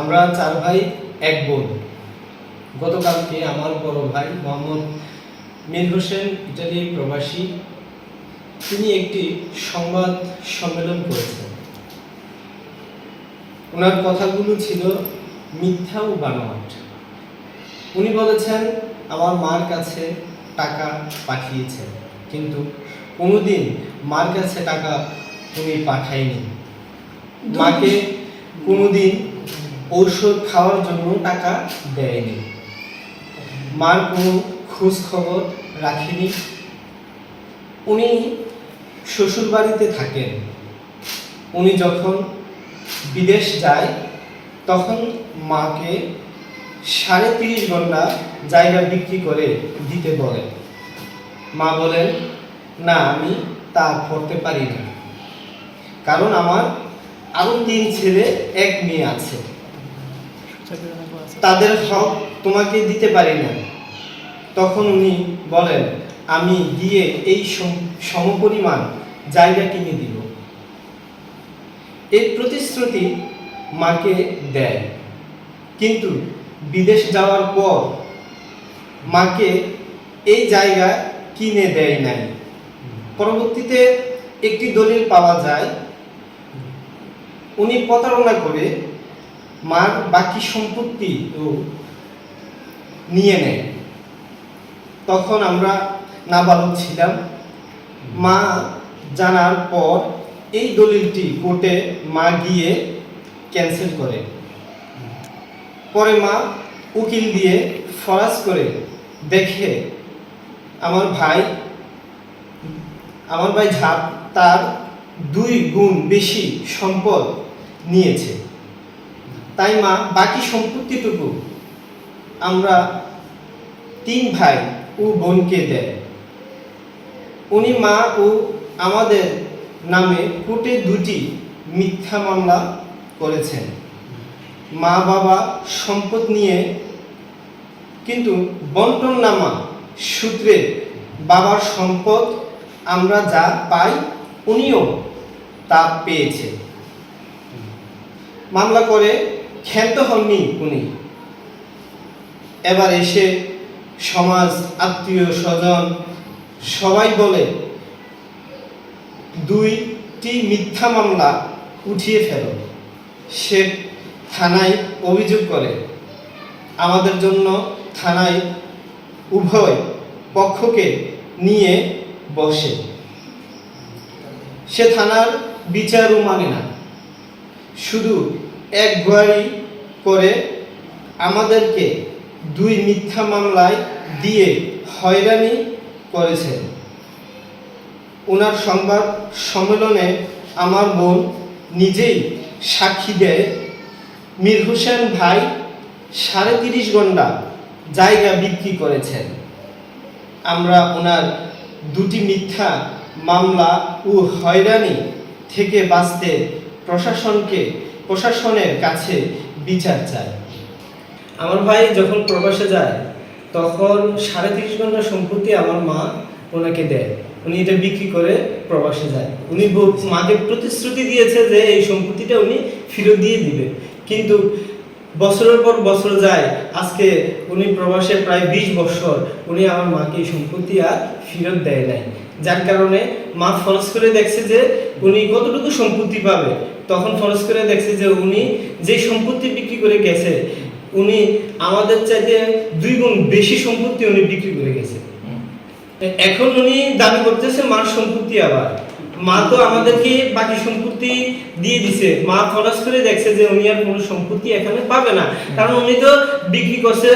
আমরা চার ভাই, এক বোন। গতকালকে আমার বড় ভাই মোহাম্মদ মীর হোসেন, ইটালি প্রবাসী। তিনি একটি সংবাদ সম্মেলন করেছেন। ওনার কথাগুলো ছিল মিথ্যা ও বানোয়াট। উনি বলেছেন, আমার মার কাছে টাকা পাঠিয়েছেন, কিন্তু কোনোদিন মার কাছে টাকা উনি পাঠায়নি। মাকে কোনোদিন ঔষধ খাওয়ার জন্য টাকা দেয়নি। মার কোনো খোঁজ খবর রাখেনি। উনি শ্বশুর বাড়িতে থাকেন। উনি যখন বিদেশ যায়, তখন মাকে সাড়ে তিরিশ ঘণ্টা জায়গা বিক্রি করে দিতে বলেন মা বলেন, না, আমি তা করতে পারি না। কারণ আমার আরও তিন ছেলে, এক মেয়ে আছে। তাদের হক তোমাকে দিতে পারি না। তখন উনি বলেন, আমি গিয়ে এই সমপরিমাণ জায়গা কিনে দিব। এর প্রতিশ্রুতি মাকে দেয়। কিন্তু বিদেশ যাওয়ার পর মাকে এই জায়গা কিনে দেয় নাই। পরবর্তীতে একটি দলিল পাওয়া যায়। উনি প্রতারণা করে মার বাকি সম্পত্তি নিয়ে নেয়। তখন আমরা নাবালক ছিলাম। মা জানার পর এই দলিলটি কোর্টে মা গিয়ে ক্যান্সেল করে। পরে মা উকিল দিয়ে ফরাজ করে, দেখে আমার ভাই আমার ভাই ঝাপ তার দুই গুণ বেশি সম্পদ নিয়েছে। তাই মা, বাকি সম্পত্তিটুকু আমরা তিন ভাই ও বোনকে দেয় উনি মা ও আমাদের নামে কোর্টে দুটি মিথ্যা মামলা করেছেন। মা বাবা সম্পদ নিয়ে কিন্তু বন্টন নামা সূত্রে বাবার সম্পদ আমরা যা পাই উনিও তা পেয়েছে। মামলা করে ক্ষান্ত হননি উনি। এবার এসে সমাজ, আত্মীয় স্বজন সবাই বলে, দুইটি মিথ্যা মামলা উঠিয়ে ফেল। সে থানায় অভিযোগ করে। আমাদের জন্য থানায় উভয় পক্ষকে নিয়ে বসে। সে থানার বিচারও মানে না। শুধু এক গুয়ারি করে আমাদেরকে দুই মিথ্যা মামলায় দিয়ে হয়রানি করেছেন ওনার সংবাদ সম্মেলনে আমার বোন নিজেই সাক্ষী দেয়, মীর হোসেন ভাই সাড়ে তিরিশ ঘণ্টা জায়গা বিক্রি করেছেন। আমরা ওনার দুটি মিথ্যা মামলা ও হয়রানি থেকে বাঁচতে প্রশাসনকে প্রশাসনের কাছে বিচার চায় আমার ভাই যখন প্রবাসে যায়, তখন সাড়ে তিরিশ ঘণ্টা সম্পত্তি আমার মা ওনাকে দেয়। উনি এটা বিক্রি করে প্রবাসে যায়। উনি মাকে প্রতিশ্রুতি দিয়েছে যে এই সম্পত্তিটা উনি ফেরত দিয়ে দিবে। কিন্তু বছরের পর বছর যায়, আজকে উনি প্রবাসে প্রায় বিশ বছর উনি আমার মাকে এই সম্পত্তি আর ফেরত দেয় নাই। যার কারণে মা ফরজ করে দেখছে যে উনি কতটুকু সম্পত্তি পাবে। তখন ফরজ করে দেখছে যে উনি যে সম্পত্তি বিক্রি করে গেছে উনি আমাদের চাইতে দুই গুণ বেশি সম্পত্তি উনি বিক্রি করে গেছে। এখন উনি দাবি করতেছে মার সম্পত্তি আবার। মা তো আমাদেরকে বাকি সম্পত্তি দিয়ে দিছে। মা খরচ করে দেখছে যে উনি আর কোনো সম্পত্তি এখানে পাবে না। কারণ উনি তো বিক্রি করছে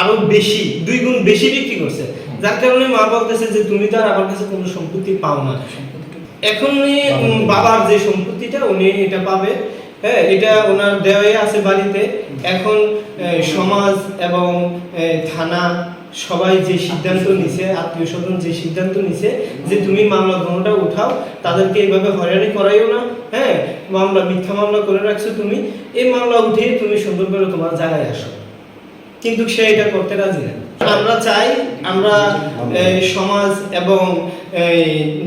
আরও বেশি, দুই গুণ বেশি বিক্রি করছে। যার কারণে মা বলতেছে যে তুমি তো আর আমার কাছে কোনো সম্পত্তি পাও না। এখন উনি বাবার যে সম্পত্তিটা, উনি এটা পাবে। হ্যাঁ এটা ওনার দেওয়াই আছে বাড়িতে। এখন সমাজ এবং থানা সবাই যে সিদ্ধান্ত নিছে, আত্মীয় স্বজন যে সিদ্ধান্ত নিছে যে তুমি মামলা গ্রহণটা উঠাও, তাদেরকে এইভাবে হয়রানি করাইও না হ্যাঁ? মামলা, মিথ্যা মামলা করে রাখছো তুমি, এই মামলা উঠিয়ে তুমি সুন্দর তোমার জায়গায় আসো। কিন্তু সে এটা করতে রাজি না। আমরা চাই আমরা সমাজ এবং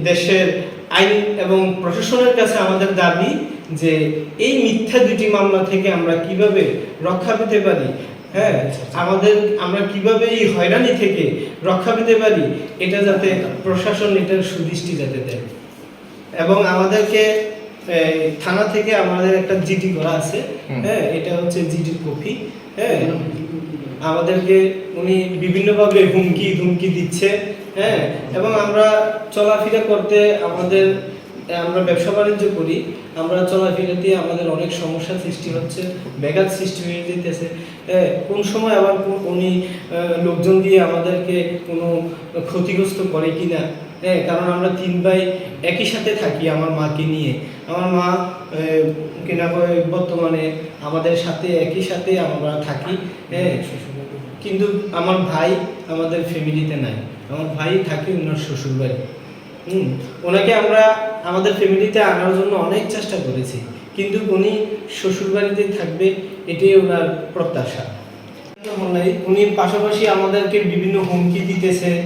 দেশের আইন এবং প্রশাসনের কাছে আমাদের দাবি যে এই মিথ্যা দুটি মামলা থেকে আমরা কীভাবে রক্ষা পেতে পারি হ্যাঁ আমাদের আমরা কীভাবে এই হয়রানি থেকে রক্ষা পেতে পারি এটা যাতে প্রশাসন এটার সুদৃষ্টি যাতে দেয়। এবং আমাদেরকে থানা থেকে আমাদের একটা জিডি করা আছে হ্যাঁ এটা হচ্ছে জিডির কপি হ্যাঁ। আমাদেরকে উনি বিভিন্নভাবে হুমকি ধুমকি দিচ্ছে হ্যাঁ। এবং আমরা চলাফেরা করতে আমাদের আমরা ব্যবসা বাণিজ্য করি, আমরা চলাফেরাতে আমাদের অনেক সমস্যা সৃষ্টি হচ্ছে, ব্যাঘাত সৃষ্টি হয়ে যেতেছে কোন সময় আবার উনি লোকজন দিয়ে আমাদেরকে কোনো ক্ষতিগ্রস্ত করে কিনা? হ্যাঁ কারণ আমরা তিন ভাই একই সাথে থাকি আমার মাকে নিয়ে। আমার মা কিনা বর্তমানে আমাদের সাথে একই সাথে আমরা থাকি হ্যাঁ কিন্তু আমার ভাই আমাদের ফ্যামিলিতে নাই। আমার ভাই থাকে ওনার শ্বশুরবাড়ি। হুম, ওনাকে আমরা আমাদের ফ্যামিলিতে আনার জন্য অনেক চেষ্টা করেছি। কিন্তু উনি শ্বশুর বাড়িতে থাকবে, এটাই ওনার প্রত্যাশা। উনি পাশাপাশি আমাদেরকে বিভিন্ন হুমকি দিতেছে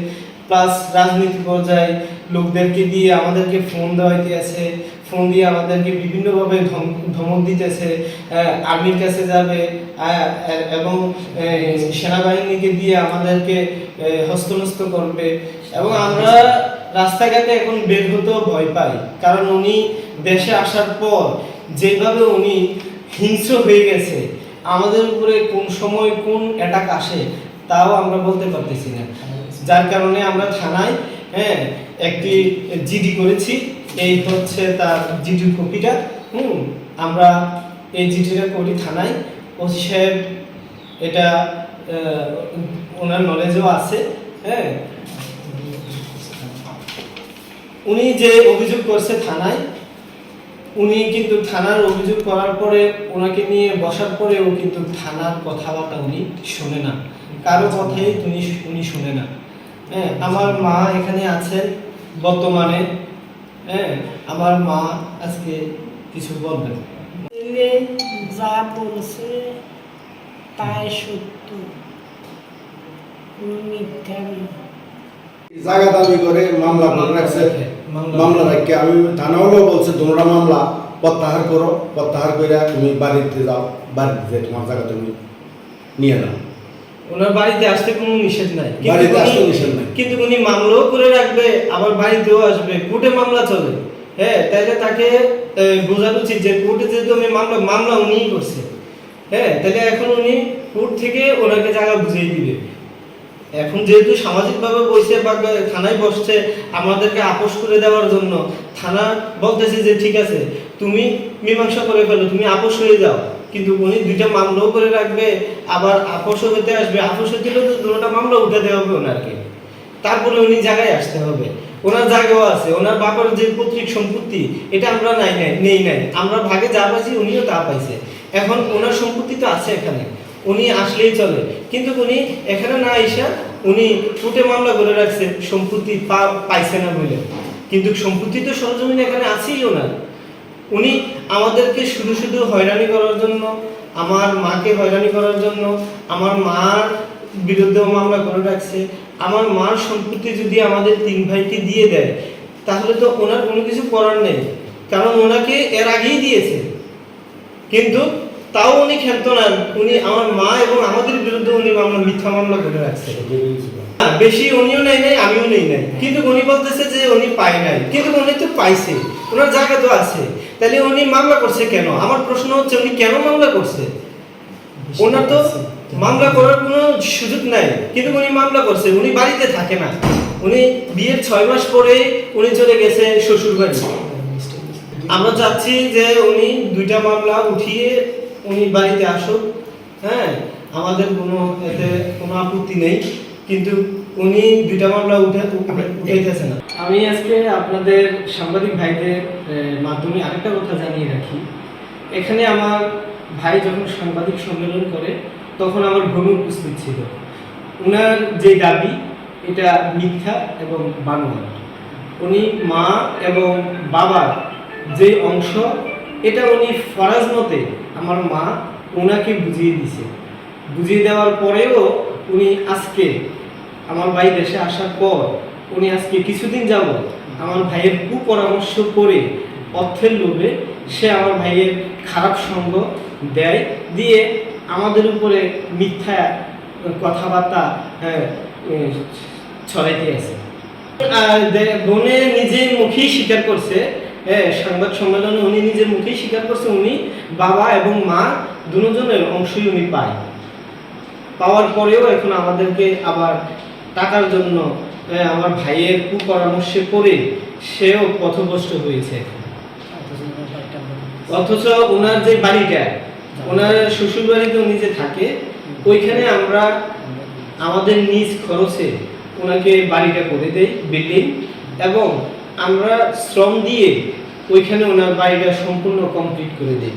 প্লাস রাজনীতি পর্যায়ে লোকদেরকে দিয়ে আমাদেরকে ফোন দেওয়াইতে আছে ফোন দিয়ে আমাদেরকে বিভিন্নভাবে ধম- ধমক দিতেছে আর্মির কাছে যাবে এবং সেনাবাহিনীকে দিয়ে আমাদেরকে হস্তনস্ত করবে। এবং আমরা রাস্তাঘাটে এখন বের হতেও ভয় পাই কারণ উনি দেশে আসার পর যেভাবে উনি হিংস্র হয়ে গেছে, আমাদের উপরে কোন সময় কোন অ্যাটাক আসে, তাও আমরা বলতে পারতেছি না। যার কারণে আমরা থানায় হ্যাঁ একটি জিডি করেছি। এই হচ্ছে তার জিডির কপিটা। হুম, আমরা এই জিডিটা করি থানায়। ওসি সাহেব এটা ওনার নলেজও আছে হ্যাঁ। উনি যে অভিযোগ করছে থানায়, উনি কিন্তু থানার অভিযোগ করার পরে ওনাকে নিয়ে বসার পরেও কিন্তু থানার কথাবার্তা উনি শোনে না। কারও কথাই উনি উনি শোনে না। হ্যাঁ আমার মা এখানে আছেন বর্তমানে। হ্যাঁ আমার মা আজকে কিছু বলবেন। যা বলছে তাই সত্য। মিথ্যা জায়গা দাবি করে মামলা করে রাখছে। মামলা- রাখকে আমি থানাওয়ালাও বলছে তোমরা মামলা প্রত্যাহার করো। প্রত্যাহার করে তুমি বাড়িতে যাও। বাড়িতে যেয়ে তোমার জায়গা তুমি নিয়ে নাও। ওনার বাড়িতে আসতে কোনো নিষেধ নাই। বাড়িতে আসতে নিষেধ নাই। কিন্তু উনি মামলাও করে রাখবে আবার বাড়িতেও আসবে। কোর্টে মামলা চলে। হ্যাঁ তাইলে তাকে বোঝানো উচিত যে কোর্টে যেহেতু আমি মামলা মামলা উনিই করছে। হ্যাঁ তাহলে এখন উনি কোর্ট থেকে ওনাকে জায়গা বুঝিয়ে দিবে। এখন যেহেতু সামাজিকভাবে বসে বা থানায় বসছে, আমাদেরকে আপোষ করে দেওয়ার জন্য থানা বলতেছে যে, ঠিক আছে, তুমি মীমাংসা করে ফেলো, তুমি আপোষ হয়ে যাও। কিন্তু উনি দুইটা মামলাও করে রাখবে, আবার আপোষও হতে আসবে। আপোষ হতে হলে তো দুটোটা মামলা উঠে দেওয়া হবে ওনারকে। তারপরে উনি জায়গায় আসতে হবে। ওনার জায়গাও আছে, ওনার বাবার যে পৈতৃক সম্পত্তি, এটা আমরা নাই নাই, নেই, নাই। আমরা ভাগে যা পাইছি, উনিও তা পাইছে। এখন ওনার সম্পত্তি তো আছে এখানে। উনি আসলেই চলে। কিন্তু উনি এখানে না আইসা উনি কোর্টে মামলা করে রাখছে, সম্পত্তি পাইছে না বলে। কিন্তু সম্পত্তি তো সরজমিন এখানে আছেই ওনার। উনি আমাদেরকে শুধু শুধু হয়রানি করার জন্য, আমার মাকে হয়রানি করার জন্য, আমার মার বিরুদ্ধেও মামলা করে রাখছে। আমার মার সম্পত্তি যদি আমাদের তিন ভাইকে দিয়ে দেয়, তাহলে তো ওনার কোনো কিছু করার নেই। কারণ ওনাকে এর আগেই দিয়েছে। কিন্তু তাও উনি খেলত না উনি আমার মা এবং আমাদের বিরুদ্ধে উনি মামলা, মিথ্যা মামলা করে রাখছে। বেশি উনিও নেই নাই, আমিও নেই নাই। কিন্তু উনি বলতেছে যে উনি পাই নাই। কিন্তু উনি তো পাইছে। ওনার জায়গা তো আছে। তাহলে উনি মামলা করছে কেন? আমার প্রশ্ন হচ্ছে, উনি কেন মামলা করছে? ওনার তো মামলা করার কোনো সুযোগ নাই। কিন্তু উনি মামলা করছে। উনি বাড়িতে থাকে না। উনি বিয়ের ছয় মাস পরে উনি চলে গেছে শ্বশুর বাড়ি আমরা চাচ্ছি যে উনি দুইটা মামলা উঠিয়ে উনি বাড়িতে আসুক হ্যাঁ আমাদের কোনো এতে কোনো আপত্তি নেই কিন্তু উনি দুইটা মামলা উঠে উঠাইতেছে না। আমি আজকে আপনাদের সাংবাদিক ভাইদের মাধ্যমে আরেকটা কথা জানিয়ে রাখি। এখানে আমার ভাই যখন সাংবাদিক সম্মেলন করে তখন আমার ভ্রমণ উপস্থিত ছিল। উনার যে দাবি এটা মিথ্যা এবং বানোয়ার উনি মা এবং বাবার যে অংশ এটা উনি ফরাজ মতে আমার মা ওনাকে বুঝিয়ে দিছে বুঝিয়ে দেওয়ার পরেও উনি আজকে আমার ভাই দেশে আসার পর উনি আজকে কিছুদিন যাব আমার ভাইয়ের কুপরামর্শ করে অর্থের লোভে সে আমার ভাইয়ের খারাপ সঙ্গ দেয় দিয়ে আমাদের উপরে মিথ্যা কথাবার্তা হ্যাঁ, ছড়াইতে আছে। বোনে নিজের মুখেই স্বীকার করছে হ্যাঁ সংবাদ সম্মেলনে উনি নিজের মুখেই স্বীকার করছে উনি বাবা এবং মা দুজনের অংশই উনি পায়। পাওয়ার পরেও এখন আমাদেরকে আবার টাকার জন্য আমার ভাইয়ের কুপরামর্শে পড়ে সেও পথভ্রষ্ট হয়েছে অথচ ওনার যে বাড়িটা, ওনার শ্বশুর বাড়িতে উনি যে থাকে, ওইখানে আমরা আমাদের নিজ খরচে ওনাকে বাড়িটা করে দেই, বিল্ডিং, এবং আমরা শ্রম দিয়ে ওইখানে ওনার বাড়িটা সম্পূর্ণ কমপ্লিট করে দিই।